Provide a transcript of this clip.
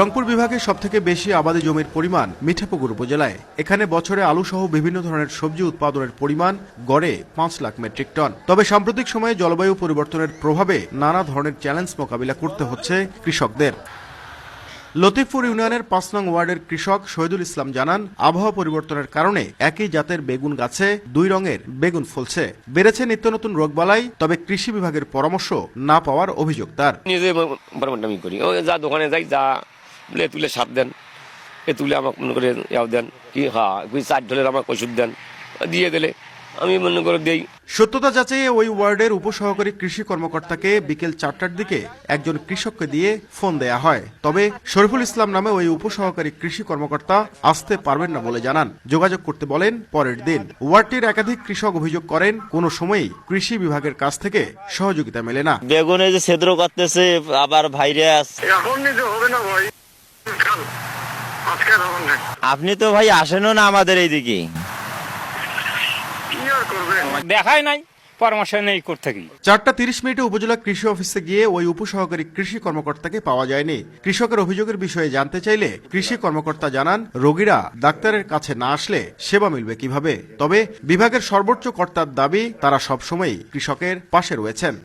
রংপুর বিভাগে সবথেকে বেশি আবাদি জমির পরিমাণ মিঠাপুকুর উপজেলায়। এখানে বছরে আলু সহ বিভিন্ন ধরনের সবজি উৎপাদনের পরিমাণ গড়ে পাঁচ লাখ মেট্রিক টন। তবে সাম্প্রতিক সময়ে জলবায়ু পরিবর্তনের প্রভাবে নানা ধরনের চ্যালেঞ্জ মোকাবিলা করতে হচ্ছে কৃষকদের। লতিফপুর ইউনিয়নের পাঁচ নং ওয়ার্ডের কৃষক শহীদুল ইসলাম জানান, আবহাওয়া পরিবর্তনের কারণে একই জাতের বেগুন গাছে দুই রঙের বেগুন ফলছে। বেড়েছে নিত্য নতুন রোগবালাই, তবে কৃষি বিভাগের পরামর্শ না পাওয়ার অভিযোগ তার। নিজে করি। যা দোকানে যাই, যা বলে তুলে সাপ দেন এ তুলে আমাকে মনে করে ইয়াও দেন কি হ্যাঁ কুই চার ঢোলের আমাকে ওষুধ দেন দিয়ে দিলে। আমি মনে করে দেই সত্যতা যাচাইয়ে ওই ওয়ার্ডের উপসহকারী কৃষি কর্মকর্তাকে বিকেল চারটার দিকে একজন কৃষককে দিয়ে ফোন দেয়া হয়। তবে শরীফুল ইসলাম নামে ওই উপসহকারী কৃষি কর্মকর্তা আসতে পারবেন না বলে জানান। যোগাযোগ করতে বলেন পরের দিন। ওয়ার্ডটির একাধিক কৃষক অভিযোগ করেন কোনো সময়ই কৃষি বিভাগের কাছ থেকে সহযোগিতা মেলে না। বেগুনে যে ছিদ্র করতেছে আবার ভাইরাস এখন নিতে হবে না ভাই। আপনি তো ভাই আসেনও না আমাদের এইদিকে। দেখাই নাই পরামর্শ নেই করতে কি চারটা তিরিশ মিনিটে উপজেলা কৃষি অফিসে গিয়ে ওই উপসহকারী কৃষি কর্মকর্তাকে পাওয়া যায়নি। কৃষকের অভিযোগের বিষয়ে জানতে চাইলে কৃষি কর্মকর্তা জানান রোগীরা ডাক্তারের কাছে না আসলে সেবা মিলবে কীভাবে? তবে বিভাগের সর্বোচ্চ কর্তার দাবি তারা সবসময়ই কৃষকের পাশে রয়েছেন।